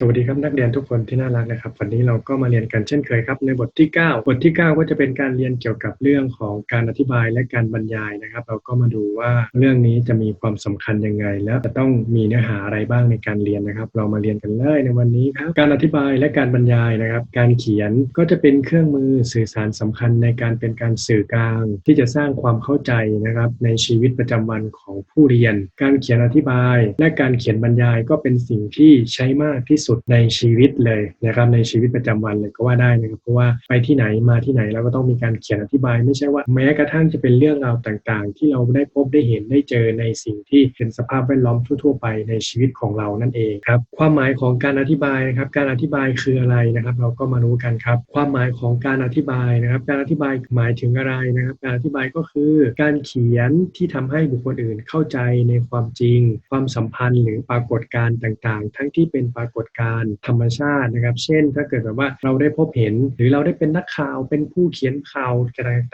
สวัสดีครับนักเรียนทุกคนที่น่ารักนะครับ วันนี้เราก็มาเรียนกันเช่นเคยครับในบทที่ 9 บทที่ 9 ก็จะเป็นการเรียนเกี่ยวกับเรื่องของการอธิบายและการบรรยายนะครับ เราก็มาดูว่าเรื่องนี้จะมีความสำคัญยังไง แล้วจะต้องมีเนื้อหาอะไรบ้างในการเรียนนะครับ เรามาเรียนกันเลยในวันนี้ครับการอธิบายและการบรรยายนะครับ การเขียนก็จะเป็นเครื่องมือสื่อสารสำคัญในการเป็นการสื่อกลาง ที่จะสร้างความเข้าใจนะครับในชีวิตประจำวันของผู้เรียน การเขียนอธิบาย และการเขียนบรรยายก็เป็นสิ่งที่ใช้มากที่สุดในชีวิตเลยนะครับในชีวิตประจำวันเลยก็ว่าได้นะครับเพราะว่าไปที่ไหนมาที่ไหนเราก็ต้องมีการเขียนอธิบาย ไม่ใช่ว่าแม้กระทั่งจะเป็นเรื่องราวต่างๆ ที่เราได้พบได้เห็นได้เจอในสิ่งที่เป็นสภาพแวดล้อมทั่ว ๆ ไปในชีวิตของเรานั่นเองครับความหมายของการอธิบายนะครับการอธิบายคืออะไรนะครับ เราก็มารู้กันครับความหมายของการอธิบายนะครับ การอธิบายหมายถึงอะไรนะครับ การอธิบายก็คือ การเขียนที่ทำให้บุคคลอื่นเข้าใจในความจริง ความสัมพันธ์หรือปรากฏการณ์ต่างๆ ทั้งที่เป็นปรากฏการณ์ธรรมชาตินะครับ เช่น ถ้าเกิดแบบว่าเราได้พบเห็น หรือเราได้เป็นนักข่าวเป็นผู้เขียนข่าว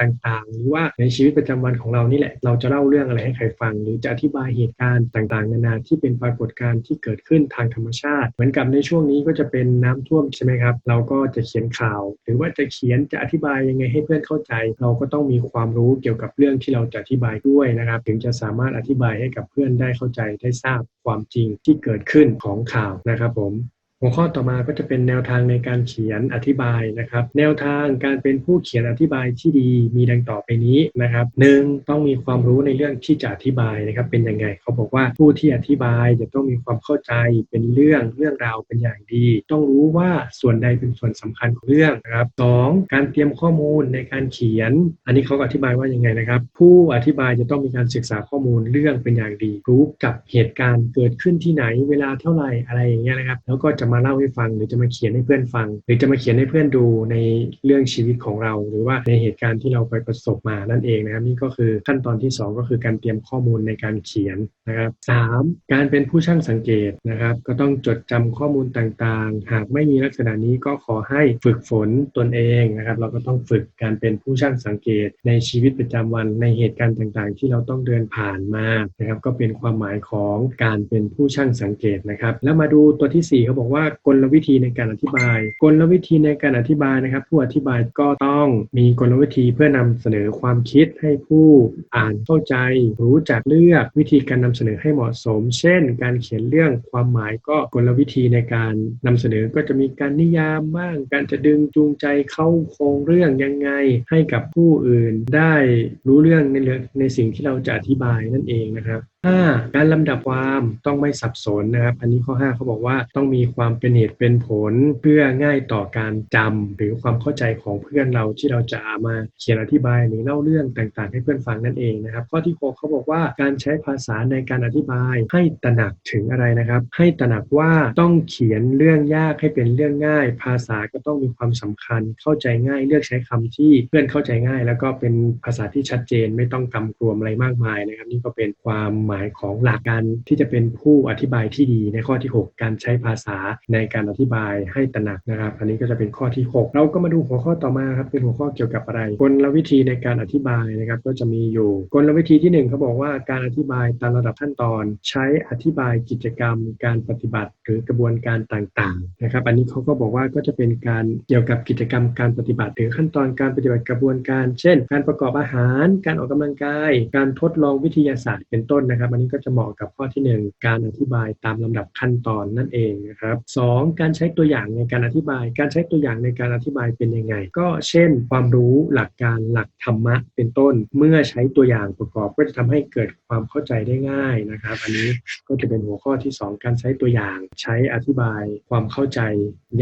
ต่างๆ หรือว่าในชีวิตประจำวันของเรานี่แหละ เราจะเล่าเรื่องอะไรให้ใครฟัง หรือจะอธิบายเหตุการณ์ต่างๆ นานาที่เป็นปรากฏการณ์ที่เกิดขึ้นทางธรรมชาติ เหมือนกับในช่วงนี้ก็จะเป็นน้ำท่วมใช่ไหมครับ เราก็จะเขียนข่าว หรือว่าจะเขียนจะอธิบายยังไงให้เพื่อนเข้าใจ เราก็ต้องมีความรู้เกี่ยวกับเรื่องที่เราจะอธิบายด้วยนะครับ ถึงจะสามารถอธิบายให้กับเพื่อนได้เข้าใจได้ทราบความจริงที่เกิดขึ้นของข่าวนะครับผม หัวข้อต่อมาก็จะเป็นแนวทางในการเขียนอธิบายนะครับ แนวทางการเป็นผู้เขียนอธิบายที่ดีมีดังต่อไปนี้นะครับหนึ่งต้องมีความรู้ในเรื่องที่จะอธิบายนะครับเป็นยังไง เขาบอกว่าผู้ที่อธิบายจะต้องมีความเข้าใจเป็นเรื่องเรื่องราวเป็นอย่างดี ต้องรู้ว่าส่วนใดเป็นส่วนสำคัญของเรื่องนะครับสองการเตรียมข้อมูลในการเขียน อันนี้เขาอธิบายว่ายังไงนะครับ ผู้อธิบายจะต้องมีการศึกษาข้อมูลเรื่องเป็นอย่างดี รู้กับเหตุการณ์เกิดขึ้นที่ไหนเวลาเท่าไหร่อะไรอย่างเงี้ยนะครับ แล้วก็จะมาเล่าให้ฟัง หรือจะมาเขียนให้เพื่อนฟัง หรือจะมาเขียนให้เพื่อนดูในเรื่องชีวิตของเรา หรือว่าในเหตุการณ์ที่เราไปประสบมานั่นเองนะครับนี่ก็คือขั้นตอนที่ 2 ก็คือการเตรียมข้อมูลในการเขียนนะครับสามการเป็นผู้ช่างสังเกตนะครับ ก็ต้องจดจำข้อมูลต่างๆ หากไม่มีลักษณะนี้ก็ขอให้ฝึกฝนตนเองนะครับ เราก็ต้องฝึกการเป็นผู้ช่างสังเกตในชีวิตประจำวันในเหตุการณ์ต่างๆ ที่เราต้องเดินผ่านมานะครับ ก็เป็นความหมายของการเป็นผู้ช่างสังเกตนะครับ แล้วมาดูตัวที่4เขาบอกว่าว่ากลวิธีในการอธิบาย กลวิธีในการอธิบายนะครับ ผู้อธิบายก็ต้องมีกลวิธีเพื่อนำเสนอความคิดให้ผู้อ่านเข้าใจ รู้จักเลือกวิธีการนำเสนอให้เหมาะสม เช่น การเขียนเรื่องความหมายก็กลวิธีในการนำเสนอก็จะมีการนิยามบ้าง การจะดึงจูงใจเข้าโครงเรื่องยังไงให้กับผู้อื่นได้รู้เรื่องในเรื่องในสิ่งที่เราจะอธิบายนั่นเองนะครับ 5. การลำดับความต้องไม่สับสนนะครับ อันนี้ข้อ 5เขาบอกว่าต้องมีความเป็นเหตุเป็นผลเพื่อง่ายต่อการจำหรือความเข้าใจของเพื่อนเราที่เราจะมาเขียนอธิบายหรือเล่าเรื่องต่างๆ ให้เพื่อนฟังนั่นเองนะครับ ข้อที่6เขาบอกว่าการใช้ภาษาในการอธิบายให้ตระหนักถึงอะไรนะครับ ให้ตระหนักว่าต้องเขียนเรื่องยากให้เป็นเรื่องง่าย ภาษาก็ต้องมีความสำคัญเข้าใจง่าย เลือกใช้คำที่เพื่อนเข้าใจง่าย แล้วก็เป็นภาษาที่ชัดเจนไม่ต้องกำกวมอะไรมากมายนะครับ นี่ก็เป็นความหมายของหลักการที่จะเป็นผู้อธิบายที่ดีในข้อที่ 6 การใช้ภาษาในการอธิบายให้ตระหนักนะครับ อันนี้ก็จะเป็นข้อที่ 6 เราก็มาดูหัวข้อต่อมาครับเป็นหัวข้อเกี่ยวกับอะไร กลวิธีในการอธิบายนะครับก็จะมีอยู่ กลวิธีที่ 1เขาบอกว่าการอธิบายตามระดับขั้นตอน ใช้อธิบายกิจกรรม การปฏิบัติ หรือกระบวนการต่างๆนะครับ อันนี้เขาก็บอกว่าก็จะเป็นการเกี่ยวกับกิจกรรมการปฏิบัติ หรือขั้นตอนการปฏิบัติกระบวนการ เช่น การประกอบอาหาร การออกกำลังกาย การทดลองวิทยาศาสตร์เป็นต้นนะครับอันนี้ก็จะเหมาะกับข้อที่ 1 การอธิบายตามลำดับขั้นตอนนั่นเองนะครับสองการใช้ตัวอย่างในการอธิบาย การใช้ตัวอย่างในการอธิบายเป็นยังไง ก็เช่น ความรู้หลักการหลักธรรมะเป็นต้น เมื่อใช้ตัวอย่างประกอบก็จะทำให้เกิดความเข้าใจได้ง่ายนะครับ อันนี้ก็จะเป็นหัวข้อที่ 2 การใช้ตัวอย่างใช้อธิบายความเข้าใจ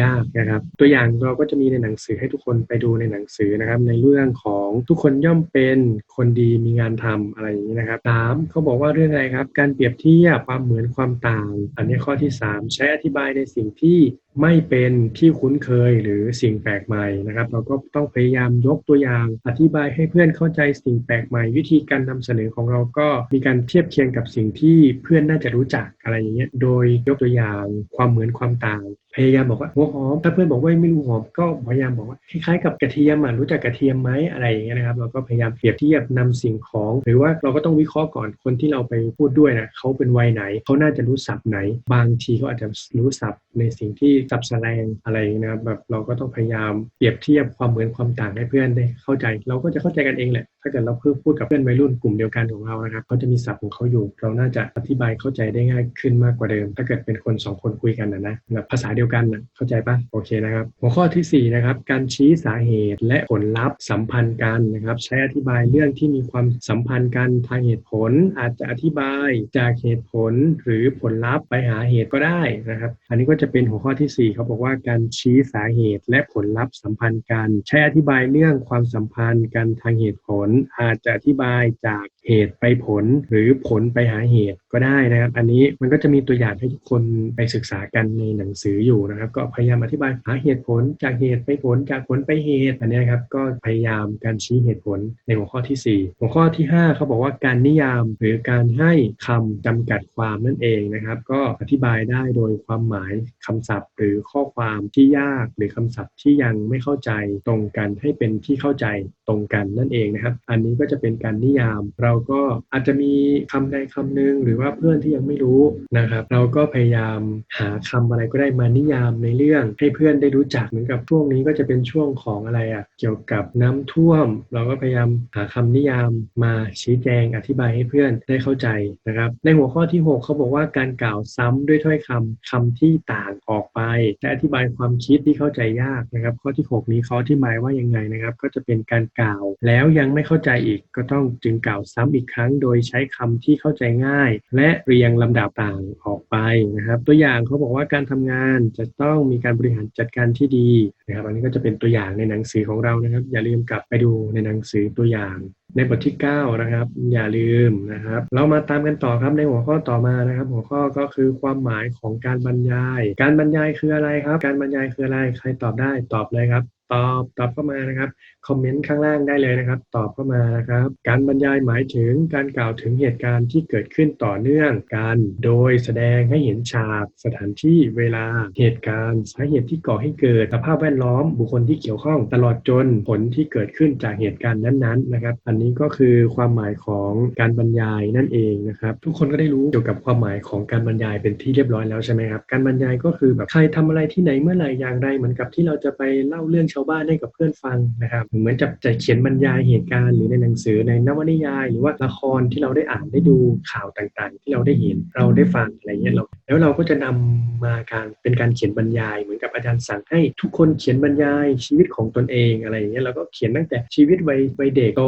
ยากนะครับ ตัวอย่างเราก็จะมีในหนังสือให้ทุกคนไปดูในหนังสือนะครับ ในเรื่องของทุกคนย่อมเป็นคนดีมีงานทำอะไรอย่างนี้นะครับสามเขาบอกว่าเรื่องอะไรครับ การเปรียบเทียบความเหมือนความต่าง อันนี้ข้อที่ 3 ใช้อธิบายในสิ่งที่ไม่เป็นที่คุ้นเคยหรือสิ่งแปลกใหม่นะครับ เราก็ต้องพยายามยกตัวอย่าง อธิบายให้เพื่อนเข้าใจสิ่งแปลกใหม่ วิธีการนำเสนอของเราก็มีการเทียบเคียงกับสิ่งที่เพื่อนน่าจะรู้จักอะไรอย่างเงี้ยโดยยกตัวอย่างความเหมือนความต่าง พยายามบอกว่าหัวหอมถ้าเพื่อนบอกว่าไม่รู้หอมก็พยายามบอกว่าคล้ายๆกับกระเทียมอะรู้จักกระเทียมไหมอะไรอย่างเงี้ยนะครับเราก็พยายามเปรียบเทียบนำสิ่งของ หรือว่าเราก็ต้องวิเคราะห์ก่อนคนที่เราไปพูดด้วยนะเขาเป็นวัยไหนเขาน่าจะรู้ศัพท์ไหน บางทีเขาอาจจะรู้ศัพท์ในสิ่งที่สับแสลงอะไรนะครับแบบเราก็ต้องพยายามเปรียบเทียบความเหมือนความต่างให้เพื่อนได้เข้าใจ เราก็จะเข้าใจกันเองแหละ ถ้าเกิดเราเพิ่งพูดกับเพื่อนวัยรุ่นกลุ่มเดียวกันของเรานะครับเขาจะมีศัพท์ของเขาอยู่ เราน่าจะอธิบายเข้าใจได้ง่ายขึ้นมากกว่าเดิม ถ้าเกิดเป็นคนสองคนคุยกันนะนะแบบภาษาเดียวกันนะเข้าใจปะโอเคนะครับ หัวข้อที่สี่นะครับการชี้สาเหตุและผลลัพธ์สัมพันธ์กันนะครับ ใช้อธิบายเรื่องที่มีความสัมพันธ์กันทางเหตุผล อาจจะอธิบายจากเหตุผลหรือผลลัพธ์ไปหาเหตุก็ได้นะครับ อันนี้ก็จะเป็นหัวข้อที่สี่เขาบอกว่าการชี้สาเหตุและผลลัพธ์สัมพันธ์กัน ใช้อธิบายเรื่องความสัมพันธ์กันทางเหตุผลอาจจะอธิบายจาก เหตุไปผลหรือผลไปหาเหตุก็ได้นะครับ อันนี้มันก็จะมีตัวอย่างให้ทุกคนไปศึกษากันในหนังสืออยู่นะครับ ก็พยายามอธิบายหาเหตุผลจากเหตุไปผลจากผลไปเหตุอันนี้ครับก็พยายามการชี้เหตุผลในหัวข้อที่ 4 หัวข้อที่ 5 เขาบอกว่าการนิยามหรือการให้คำจำกัดความนั่นเองนะครับ ก็อธิบายได้โดยความหมายคำศัพท์ หรือข้อความที่ยากหรือคำศัพท์ที่ยังไม่เข้าใจตรงกันให้เป็นที่เข้าใจตรงกันนั่นเองนะครับ อันนี้ก็จะเป็นการนิยามเราก็อาจจะมีคำใดคำหนึ่งหรือว่าเพื่อนที่ยังไม่รู้นะครับ เราก็พยายามหาคำอะไรก็ได้มานิยามในเรื่องให้เพื่อนได้รู้จักเหมือนกับช่วงนี้ก็จะเป็นช่วงของอะไรอะ่ะเกี่ยวกับน้ำท่วม เราก็พยายามหาคำนิยามมาชี้แจงอธิบายให้เพื่อนได้เข้าใจนะครับ ในหัวข้อที่ 6 เขาบอกว่าการกล่าวซ้ำด้วยถ้อยคำคำที่ต่างออกไปและอธิบายความคิดที่เข้าใจยากนะครับ ข้อที่ 6 นี้เขาอธิบายว่ายังไงนะครับ ก็จะเป็นการกล่าวแล้วยังไม่เข้าใจอีกก็ต้องจึงกล่าวซ้ำอีกครั้งโดยใช้คำที่เข้าใจง่าย และเรียงลำดับต่างออกไปนะครับ ตัวอย่างเขาบอกว่าการทำงานจะต้องมีการบริหารจัดการที่ดีนะครับ อันนี้ก็จะเป็นตัวอย่างในหนังสือของเรานะครับ อย่าลืมกลับไปดูในหนังสือตัวอย่างในบทที่ 9 นะครับ อย่าลืมนะครับ เรามาตามกันต่อครับในหัวข้อต่อมานะครับ หัวข้อก็คือความหมายของการบรรยาย การบรรยายคืออะไรครับ การบรรยายคืออะไรใครตอบได้ตอบเลยครับ ตอบตอบเข้ามานะครับคอมเมนต์ข้างล่างได้เลยนะครับ ตอบเข้ามานะครับ การบรรยายหมายถึงการกล่าวถึงเหตุการณ์ที่เกิดขึ้นต่อเนื่องกันโดยแสดงให้เห็นฉากสถานที่เวลาเหตุการณ์สาเหตุที่ก่อให้เกิดสภาพแวดล้อมบุคคลที่เกี่ยวข้อง ตลอดจนผลที่เกิดขึ้นจากเหตุการณ์นั้นๆนะครับ อันนี้ก็คือความหมายของการบรรยายนั่นเองนะครับทุกคนก็ได้รู้เกี่ยวกับความหมายของการบรรยายเป็นที่เรียบร้อยแล้วใช่ไหมครับการบรรยายก็คือแบบใครทำอะไรที่ไหนเมื่อไหร่อย่างไรเหมือนกับที่เราจะไปเล่าเรื่องชาวบ้านให้กับเพื่อนฟังนะครับเหมือนจะจะเขียนบรรยายเหตุการณ์หรือในหนังสือในนวนิยาย หรือว่าละครที่เราได้อ่านได้ดูข่าวต่างๆ ที่เราได้เห็นเราได้ฟังอะไรเงี้ยเรา แล้วเราก็จะนำมาการเป็นการเขียนบรรยาย เหมือนกับอาจารย์สั่งให้ทุกคนเขียนบรรยายชีวิตของตนเองอะไรอย่างเงี้ยเราก็เขียนตั้งแต่ชีวิตวัยวัยเด็กโต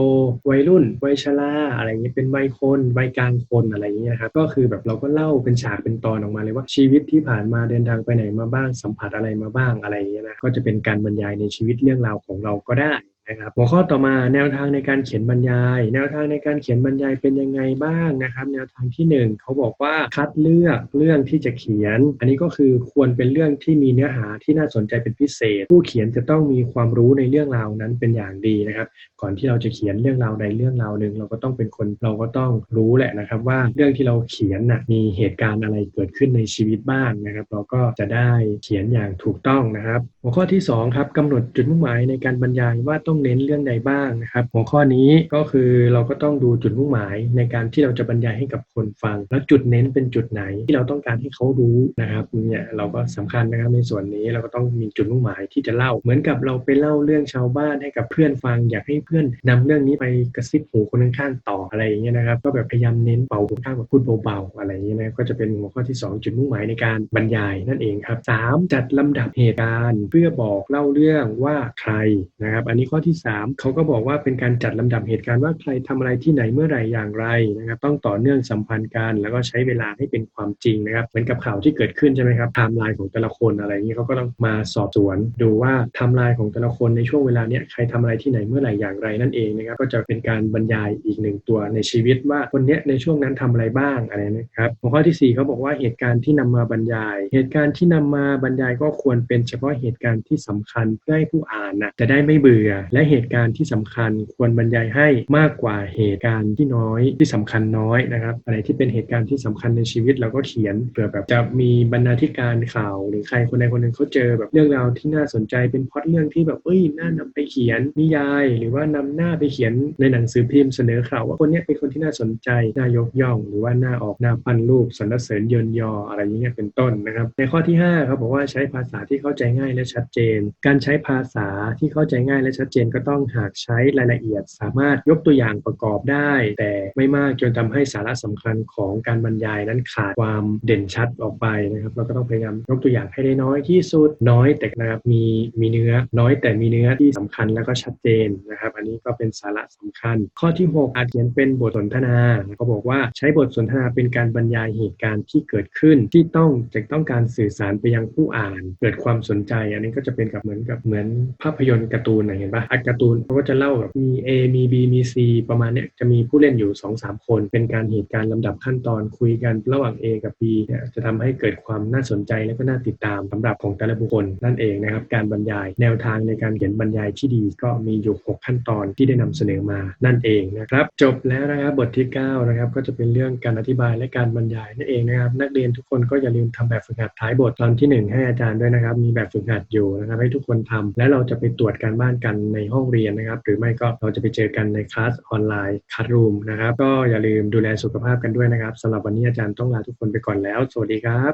วัยรุ่นวัยชราอะไรเงี้ยเป็นวัยคนวัยกลางคนอะไรอย่างเงี้ยครับก็คือแบบเราก็เล่าเป็นฉากเป็นตอนออกมาเลยว่าชีวิตที่ผ่านมาเดินทางไปไหนมาบ้างสัมผัสอะไรมาบ้างอะไรอย่างเงี้ยนะก็จะเป็นการบรรยายในชีวิตเรื่องราวของเราก็ได้ นะครับหัวข้อต่อมาแนวทางในการเขียนบรรยาย แนวทางในการเขียนบรรยายเป็นยังไงบ้างนะครับ แนวทางที่หนึ่งเขาบอกว่าคัดเลือกเรื่องที่จะเขียน อันนี้ก็คือควรเป็นเรื่องที่มีเนื้อหาที่น่าสนใจเป็นพิเศษ ผู้เขียนจะต้องมีความรู้ในเรื่องราวนั้นเป็นอย่างดีนะครับ ก่อนที่เราจะเขียนเรื่องราวใดเรื่องราวหนึ่งเราก็ต้องเป็นคนเราก็ต้องรู้แหละนะครับ ว่าเรื่องที่เราเขียนนะมีเหตุการณ์อะไรเกิดขึ้นในชีวิตบ้างนะครับ เราก็จะได้เขียนอย่างถูกต้องนะครับ หัวข้อที่สองครับกำหนดจุดมุ่งหมายในการบรรยายว่าต้องเน้นเรื่องใดบ้างนะครับ หัวข้อนี้ก็คือเราก็ต้องดูจุดมุ่งหมายในการที่เราจะบรรยายให้กับคนฟัง แล้วจุดเน้นเป็นจุดไหนที่เราต้องการให้เขารู้นะครับเนี่ยเราก็สำคัญนะครับในส่วนนี้เราก็ต้องมีจุดมุ่งหมายที่จะเล่า เหมือนกับเราไปเล่าเรื่องชาวบ้านให้กับเพื่อนฟัง อยากให้เพื่อนนำเรื่องนี้ไปกระซิบหูคนข้างๆต่ออะไรอย่างเงี้ยนะครับ ก็แบบพยายามเน้นเบาคนข้างแบบพูดเบาๆอะไรอย่างเงี้ยนะก็จะเป็นหัวข้อที่ 2 จุดมุ่งหมายในการบรรยายนั่นเองครับ 3. จัดลำดับเหตุการณ์ เพื่อบอกเล่าเรื่องว่าใครนะครับ อันนี้ข้อที่3เขาก็บอกว่าเป็นการจัดลำดับเหตุการณ์ว่าใครทำอะไรที่ไหนเมื่อไหร่อย่างไรนะครับต้องต่อเนื่องสัมพันธ์กันแล้วก็ใช้เวลาให้เป็นความจริงนะครับเหมือนกับข่าวที่เกิดขึ้นใช่ไหมครับไทม์ไลน์ของแต่ละคนอะไรอย่างนี้เขาก็ต้องมาสอบสวน ดูว่าไทม์ไลน์ของแต่ละคนในช่วงเวลาเนี้ยใครทำอะไรที่ไหนเมื่อไหร่อย่างไรนั่นเองนะครับก็จะเป็นการบรรยายอีกหนึ่งตัวในชีวิตว่าคนเนี้ยในช่วงนั้นทำอะไรบ้างอะไรนะครับหัวข้อที่4เขาบอกว่าเหตุการณ์ที่นำมาบรรยาย เหตุการณ์ที่นำมาบรรยายก็ควรเป็นเฉพาะเหตุการณ์ที่สำคัญเพื่อให้ผู้อ่านนะจะได้ไม่เบื่อและเหตุการณ์ที่สำคัญควรบรรยายให้มากกว่าเหตุการณ์ที่น้อยที่สำคัญน้อยนะครับอะไรที่เป็นเหตุการณ์ที่สำคัญในชีวิตเราก็เขียนเผื่อแบบจะมีบรรณาธิการข่าว หรือใครคนใดคนหนึ่งเขาเจอแบบเรื่องราวที่น่าสนใจเป็นพอตเรื่องที่แบบเอ้ยน่านำไปเขียนนิยาย หรือว่านำหน้าไปเขียนในหนังสือพิมพ์เสนอข่าวว่าคนนี้เป็นคนที่น่าสนใจน่ายกย่อง หรือว่าน่าออกหน้าปั้นรูปสรรเสริญเยินยออะไรอย่างเงี้ยเป็นต้นนะครับ ในข้อที่5ครับบอกว่าใช้ภาษาที่เข้าใจง่ายและชัดเจน การใช้ภาษาที่เข้าใจง่ายและชัดเจนก็ต้องหากใช้รายละเอียด สามารถยกตัวอย่างประกอบได้ แต่ไม่มากจนทำให้สาระสำคัญของการบรรยายนั้นขาดความเด่นชัดออกไปนะครับ เราก็ต้องพยายามยกตัวอย่างให้ได้น้อยที่สุดน้อยแต่นะครับมีมีเนื้อน้อยแต่มีเนื้อที่สำคัญแล้วก็ชัดเจนนะครับ อันนี้ก็เป็นสาระสำคัญ ข้อที่ 6 อาจเขียนเป็นบทสนทนาเขาบอกว่าใช้บทสนทนาเป็นการบรรยายเหตุการณ์ที่เกิดขึ้นที่ต้องจะต้องการสื่อสารไปยังผู้อ่าน เกิดความสนใจ อันนี้ก็จะเป็นกับเหมือนกับเหมือนภาพยนตร์การ์ตูนเห็นปะอัดการ์ตูนเขาก็จะเล่าแบบมี A มี B มี C ประมาณเนี้ยจะมีผู้เล่นอยู่ 2-3 คน เป็นการเหตุการณ์ลำดับขั้นตอนคุยกันระหว่าง A กับ B เนี่ยจะทำให้เกิดความน่าสนใจและก็น่าติดตามสำหรับของแต่ละบุคคลนั่นเองนะครับการบรรยายแนวทางในการเขียนบรรยายที่ดีก็มีอยู่ 6 ขั้นตอนที่ได้นำเสนอมานั่นเองนะครับจบแล้วนะครับบทที่9นะครับก็จะเป็นเรื่องการอธิบายและการบรรยายนั่นเองนะครับนักเรียนทุกคนก็อย่าลืมทำแบบฝึกหัดท้ายบทตอนที่ 1 ให้อาจารย์ด้วยนะครับมีแบบฝึกหัดอยู่นะครับให้ทุกคนทำและเราจะไปตรวจการบ้านกันในห้องเรียนนะครับ หรือไม่ก็เราจะไปเจอกันในคลาสออนไลน์คัสรูมนะครับ ก็อย่าลืมดูแลสุขภาพกันด้วยนะครับสำหรับวันนี้อาจารย์ต้องลาทุกคนไปก่อนแล้ว สวัสดีครับ